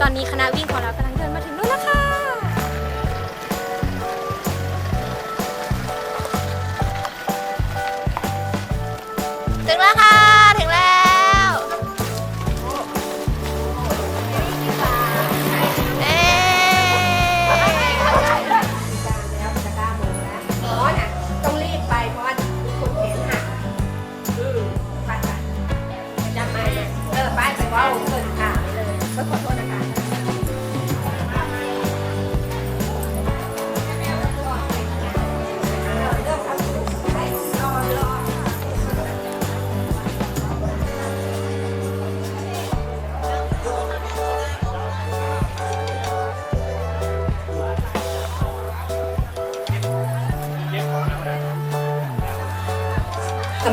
ตอนนี้คณะวิ่งของเรากำลัง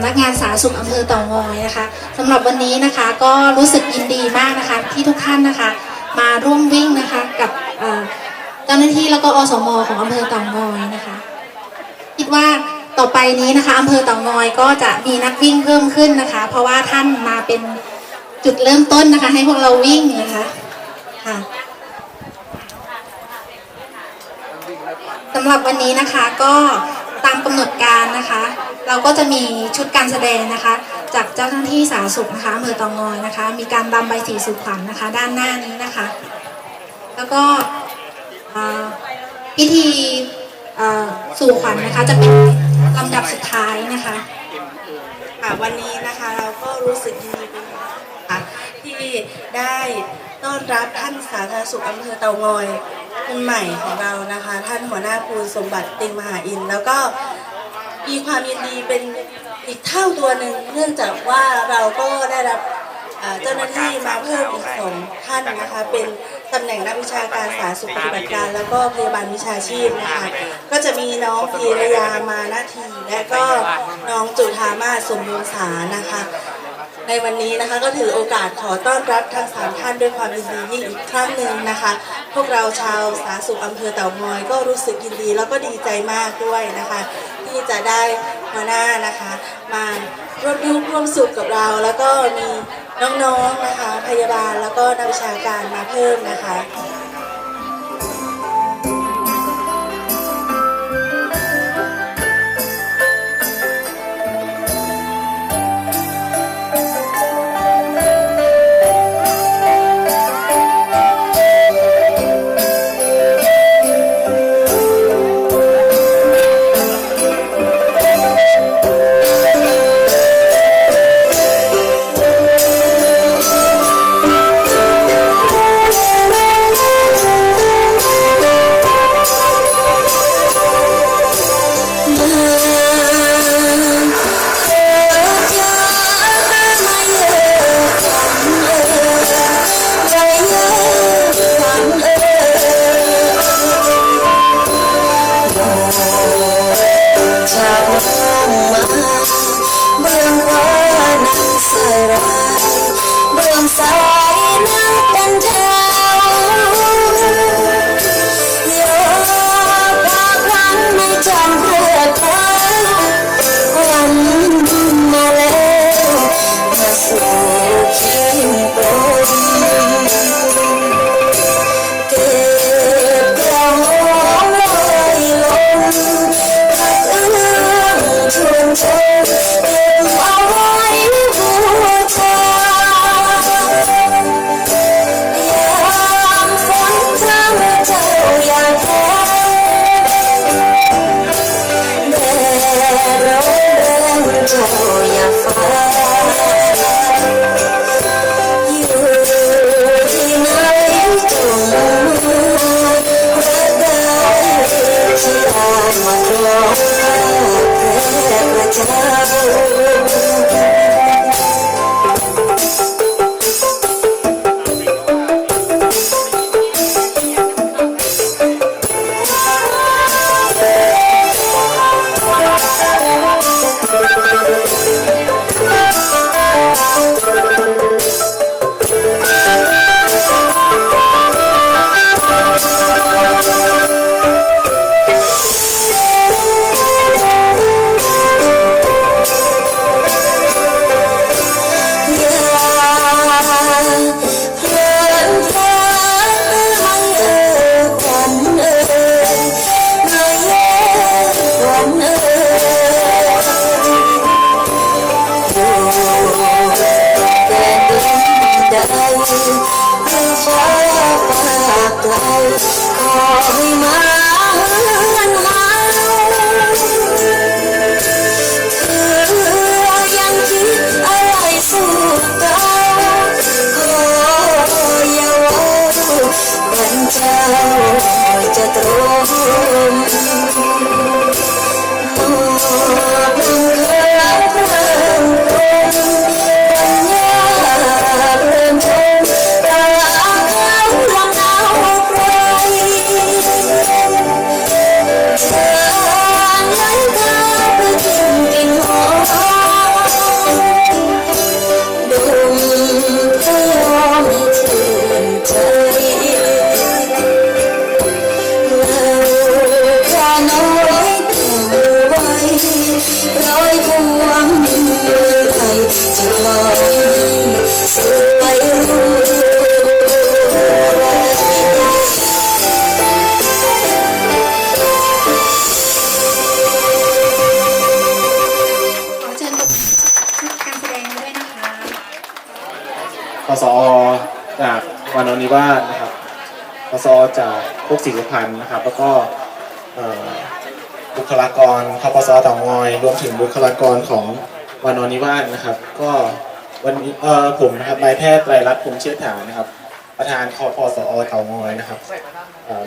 ำนักงานสาธารณสุขอำเภอเต่างอยนะคะสำหรับวันนี้นะคะก็รู้สึกยินดีมากนะคะที่ทุกท่านนะคะ มาร่วมวิ่งนะคะกับเจ้าหน้าที่แล้วก็อสมของอำเภอเต่างอยนะคะ คิดว่าต่อไปนี้นะคะอำเภอเต่างอยก็จะมีนักวิ่งเพิ่มขึ้นนะคะ เพราะว่าท่านมาเป็นจุดเริ่มต้นนะคะ ให้พวกเราวิ่งนะคะค่ะสำหรับวันนี้นะคะก็ตามกำหนดการนะคะ เราก็จะมีชุดการแสดงนะคะ จากเจ้าหน้าที่สาธารณสุขนะคะอำเภอเตองอยนะคะ มีการรำใบสีสู่ขวัญนะคะ ด้านหน้านี้นะคะ แล้วก็พิธีสู่ขวัญนะคะ จะเป็นลำดับสุดท้ายนะคะค่ะวันนี้นะคะเราก็รู้สึกยินดีเป็นอย่างมากค่ะที่ได้ต้อนรับท่านสาธารณสุขอำเภอเตางอยคนใหม่ของเรานะคะ ท่านหัวหน้าภูสมบัติติงมหาอิน แล้วก็ มีความยินดีเป็นอีกเท่าตัวหนึ่งเนื่องจากว่าเราก็ได้รับเจ้าหน้าที่มาเพิ่มอีกสองท่านนะคะเป็นตำแหน่งนักวิชาการสาธารณสุขปฏิบัติการ แล้วก็พยาบาลวิชาชีพนะคะก็จะมีน้องพีรยามานาที และก็น้องจุธามาสสมบูรณ์สานะคะ ในวันนี้นะคะก็ถือโอกาสขอต้อนรับทั้งสามท่านด้วยความยินดียิ่งอีกครั้งหนึ่งนะคะ พวกเราชาวสาธารณสุขอำเภอเต่างอยก็รู้สึกยินดีแล้วก็ดีใจมากด้วยนะคะ ที่จะได้หัวหน้านะคะ มาร่วมทุกข์ร่วมสุขกับเรา แล้วก็มีน้องๆนะคะ พยาบาลแล้วก็นักวิชาการมาเพิ่มนะคะ จ้าจะตรง จากวานอนิวาสนะครับพสอจากพวกศิลพันธ์นะครับ แล้วก็บุคลากรคปสต่างอย รวมถึงบุคลากรของวานอนิวาสนะครับ ก็วันนี้เออผมนะครับนายแพทย์ไตรรัตน์ภูมิเชี่ยวฐานนะครับ ประธานคพสอเต่างอยนะครับ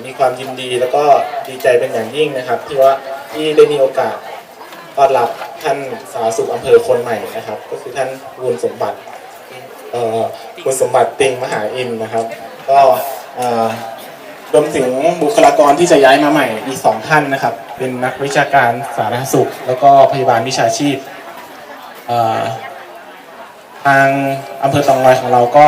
มีความยินดีแล้วก็ดีใจเป็นอย่างยิ่งนะครับ ที่ว่าที่ได้มีโอกาสต้อนรับท่านสาธารณสุขอำเภอคนใหม่นะครับ ก็คือท่านบุญสมบัติ คุณสมบัติติงมหาอินนะครับ ก็รวมถึงบุคลากรที่จะย้ายมาใหม่อีกสองท่านนะครับ เป็นนักวิชาการสาธารณสุข แล้วก็พยาบาลวิชาชีพทางอำเภอตองลอยของเราก็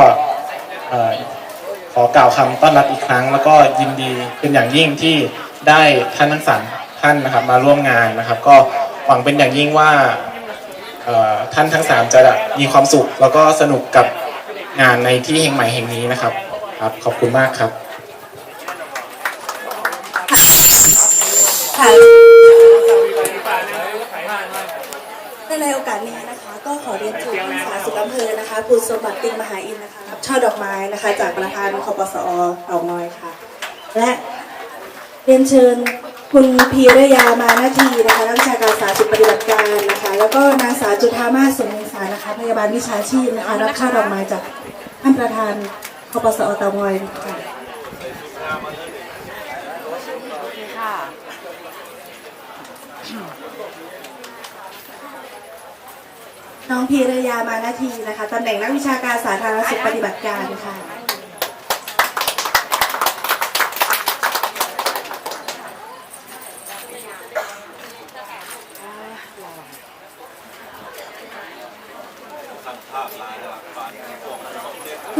ขอกล่าวคำต้อนรับอีกครั้ง แล้วก็ยินดีเป็นอย่างยิ่งที่ได้ท่านทั้งสามท่านนะครับมาร่วมงานนะครับ ก็หวังเป็นอย่างยิ่งว่า ท่านทั้งสามจะมีความสุข แล้วก็สนุกกับงานในที่แห่งใหม่แห่งนี้นะครับครับขอบคุณมากครับค่ะในโอกาสนี้นะคะ ก็ขอเรียนเชิญท่านสาสุขอำเภอนะคะคุณสมบัติติงมหาอินนะคะรับช่อดอกไม้นะคะ จากประธานคอปสอเต่างอยค่ะ และเรียนเชิญ คุณพีรยามานาทีนะคะนักวิชาการสาธารณสุขปฏิบัติการนะคะ แล้วก็นางสาวจุธามาสสมวงศานะคะ พยาบาลวิชาชีพนะคะรับช่อดอกไม้จากท่านประธานคปสอเต่างอยค่ะน้องพีรยามานาทีนะคะตำแหน่งนักวิชาการสาธารณสุขปฏิบัติการค่ะ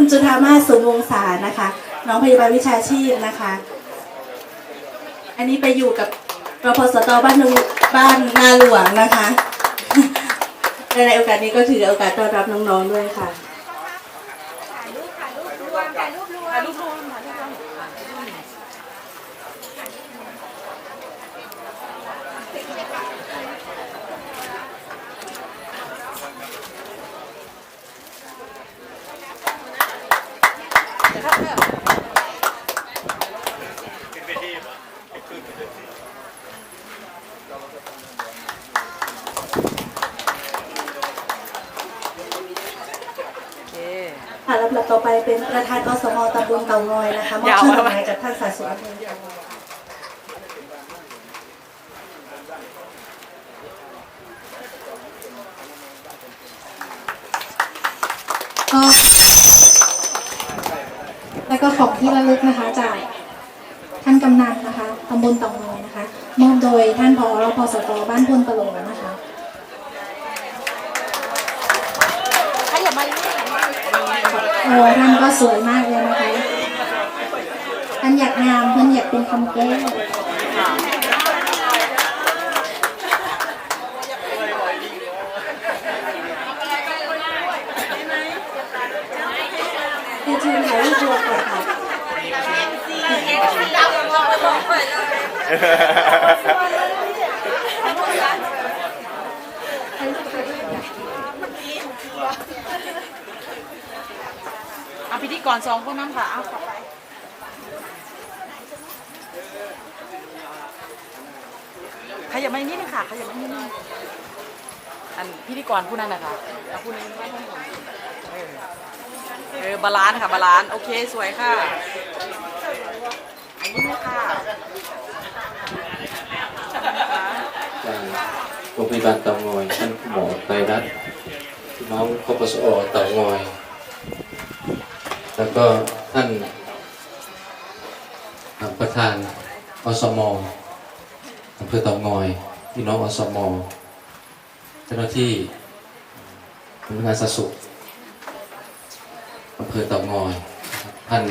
คุณจุธามาสุวงศานะคะ น้องพยาบาลวิชาชีพนะคะ อันนี้ไปอยู่กับรพสตบ้านนบ้านนาหลวงนะคะในโอกาสนี้ก็ถือโอกาสต้อนรับน้องๆด้วยค่ะลำดับต่อไป เป็นประธานอสมตำบลเต่างอยนะคะมอบช่อดอกไม้กับท่านสาธารณสุขอำเภอเต่างอยก็แล้วก็ของที่ระลึกนะคะจากท่านกำนันนะคะตำบลเตองอยนะคะมอบโดยท่านผอรพสตบ้านพลตะโหลนะคะขยับมาเรื่อย โอ้ท่านก็สวยมากเลยนะคะท่านอยากงามท่านอยากเป็นคำแก้วเดี๋ยวเชิญถ่ายรูปรวมก่อนค่ะเอาพิธี กรสองคนน้ำค่ะเอาขับไปขยับมาอีกนิดนึงค่ะขยับมาอีกนิดนึงอันพิธีกรผู้นั้นนะคะเอาผู้นี้ไม่ต้องห่วงเออบาลานซ์ค่ะบาลานซ์โอเคสวยค่ะอันนี้ค่ะจากโรงพยาบาลเตางอยท่านหมอไตรรัตน์น้องคปสอเตางอย แล้วก็ท่านประธานอสมอำเภอเตางอยพี่น้องอสมเจ้าหน้าที่พนักงานสาธารณสุขอำเภอเตางอยท่าน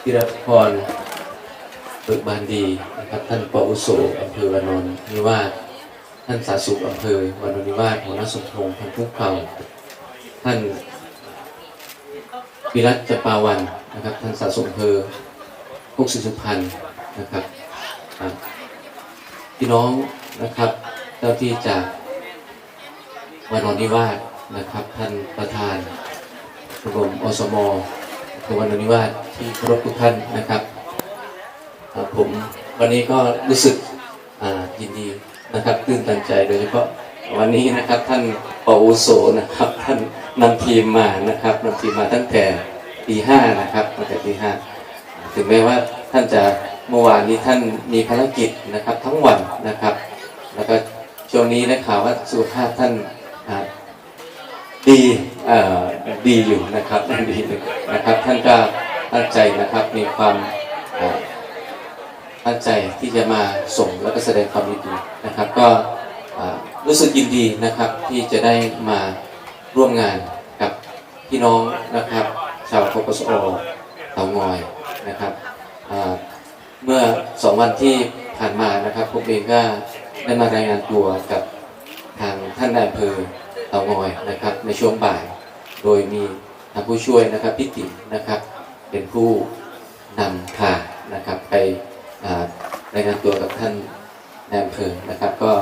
ธีรพรเบิกบานดีนะครับท่านปอุโสอำเภอวานนนิวาสท่านสาสุขอำเภอวานนนิวาสหัวหน้าสมพงษ์พันธุ์พุกเผ่าท่าน วิรัตจปาวันนะครับท่านสาธารณสุขอำเภอพวกศิสุพรรณนะครับพี่น้องนะครับเจ้าที่จากวานอนนิวาสนะครับ ท่านประธานชมรมอสมอำเภอวานอนนิวาสที่เคารพทุกท่านนะครับผมวันนี้ก็รู้สึกยินดีนะครับ ตื่นตันใจโดยเฉพาะ วันนี้นะครับท่านปอุโสนะครับ ท่านนำทีมมานะครับนำทีมมาตั้งแต่ตีห้านะครับตั้งแต่ตีห้าถึงแม้ว่าท่านจะเมื่อวานนี้ท่านมีภารกิจนะครับทั้งวันนะครับ แล้วก็ช่วงนี้ได้ข่าวว่าสุขภาพท่านดีเอ่อดีอยู่นะครับดีนะครับ ท่านก็ตั้งใจนะครับมีความตั้งใจที่จะมาส่งแล้วก็แสดงความดีนะครับ ก็ รู้สึกยินดีนะครับที่จะได้มาร่วมงานกับพี่น้องนะครับ ชาวพกสโอเตางอยนะครับเมื่อสองวันที่ผ่านมานะครับผมเองก็ได้มารายงานตัวกับทางท่านนายอำเภอเตางอยนะครับ ในช่วงบ่าย โดยมีทางผู้ช่วยนะครับพิตินะครับ เป็นผู้นำพานะครับไปอ่ารายงานตัวกับท่านนายอำเภอนะครับก็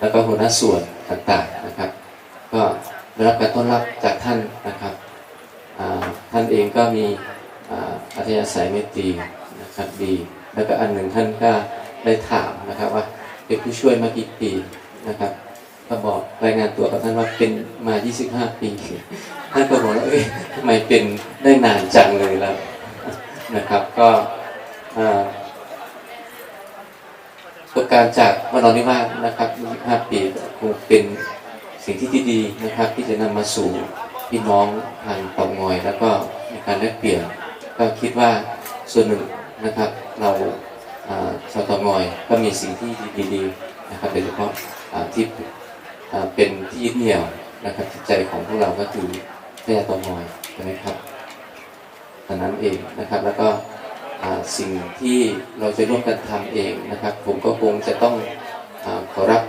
แล้วก็หัวหน้าส่วนต่างๆนะครับ ก็ได้รับการต้อนรับจากท่านนะครับท่านเองก็มีอัธยาศัยเมตตีนะครับดี แล้วก็อันหนึ่งท่านก็ได้ถามนะครับว่าเป็นผู้ช่วยมากี่ปีนะครับ ก็บอกรายงานตัวกับท่านว่าเป็นมา 25 ปีท่านก็บอกว่าเอ้ยทำไมเป็นได้นานจังเลยแล้วนะครับก็อ่า ประสบการณ์จากวันนอนนิวาสนะครับ25ปีคงเป็นสิ่งที่ดีนะครับ ที่จะนำมาสู่พี่น้องทางเตางอย แล้วก็มีการแลกเปลี่ยน ก็คิดว่าส่วนหนึ่งนะครับ เราชาวเตางอยก็มีสิ่งที่ดีๆนะครับโดยเฉพาะที่เป็นที่ยึดเหนี่ยวนะครับจิตใจของพวกเราก็คือพระยาตองอยใช่ไหมครับดังนั้นเองนะครับแล้วก็ สิ่งที่เราจะร่วมกันทำเองนะครับ ผมก็คงจะต้องอขอรับ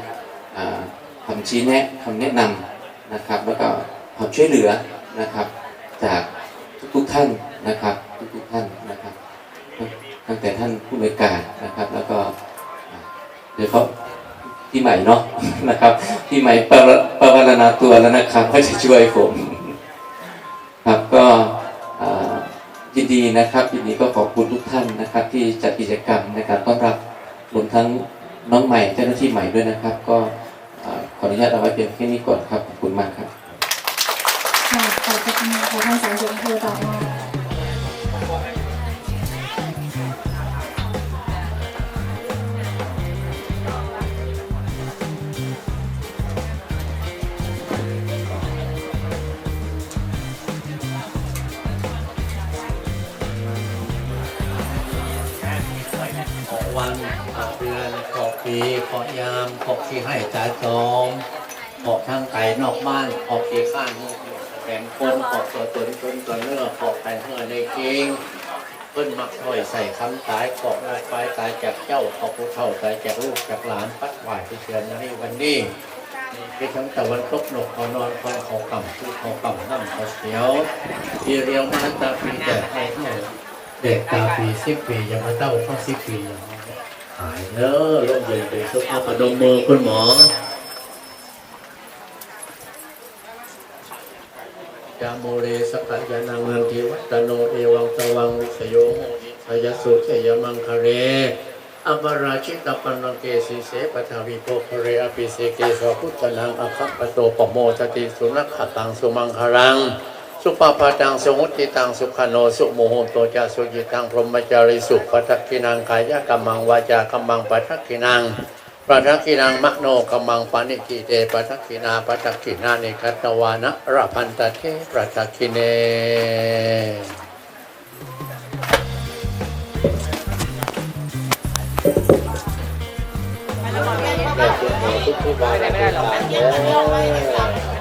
คำชี้แนะคำแนะนำนะครับ แล้วก็ความช่วยเหลือนะครับ จากทุกๆท่านนะครับ ทุกๆท่านนะครับ ตั้งแต่ท่านผู้อำนวยการนะครับ แล้วก็โดยเฉพาะพี่ใหม่เนาะนะครับพี่ใหม่ประวรณาตัวแล้วนะครับว่าจะช่วยผม ครับก็ ยินดีนะครับยินดีก็ขอบคุณทุกท่านนะครับ ที่จัดกิจกรรมในการต้อนรับรวมทั้งน้องใหม่เจ้าหน้าที่ใหม่ด้วยนะครับ ก็ขออนุญาตเอาไว้เพียงแค่นี้ก่อนครับขอบคุณมากครับค่ะขอบคุณค่ะท่านสาธารณสุขอำเภอเต่า วันขอเดือนขอปีขอยามขอที่ให้จ่ายตองขอทางไก่นอกบ้านขอที่ข้างแขนคนขอตัวตนตนตัวเนื้อขอไปเนื้อในเก่งเพิ่นมักถอยใส่คำตายขอออกไปตายจากเจ้าขอผู้เฒ่าตายจากลูกจากหลานปัดหวายที่เชิญในวันนี้เป็นทั้งตะวันตกหนกขอนอนคอเขาต่ำผู้เขาต่ำน้ำเขาเสียวทีเรียวมาตาปีแดดในเท่เด็กตาปีสิบปียังมาเต้าข้าสิบปียัง หายเนอะร่มเย็นเป็นสุขภาพะดมมือคุณหมอ ยาโมเรสกัญญานังนันทิวัตโนเอวังตวังวิสโยโมนิสยสุเสยมังคะเรอัปราชิตปันนังเกสีเสปทาวิโปคเรอภิเสเกสวพุทธนังอคัปปโตปโมทติสุนัขขตังสุมังคารัง สุปปาตังสมุติตังสุขโนสุโมโหโตจาสุจิตังพรหมจาริสุปัทักขินังกายกัมมังวาจากัมมังปัทักขินังปัทักขินังมโนกัมมังปานิกิเตปัทักขินาปัทักขินานิคัตตวานะระพันตเทปัทักขิเนไม่ได้หรอก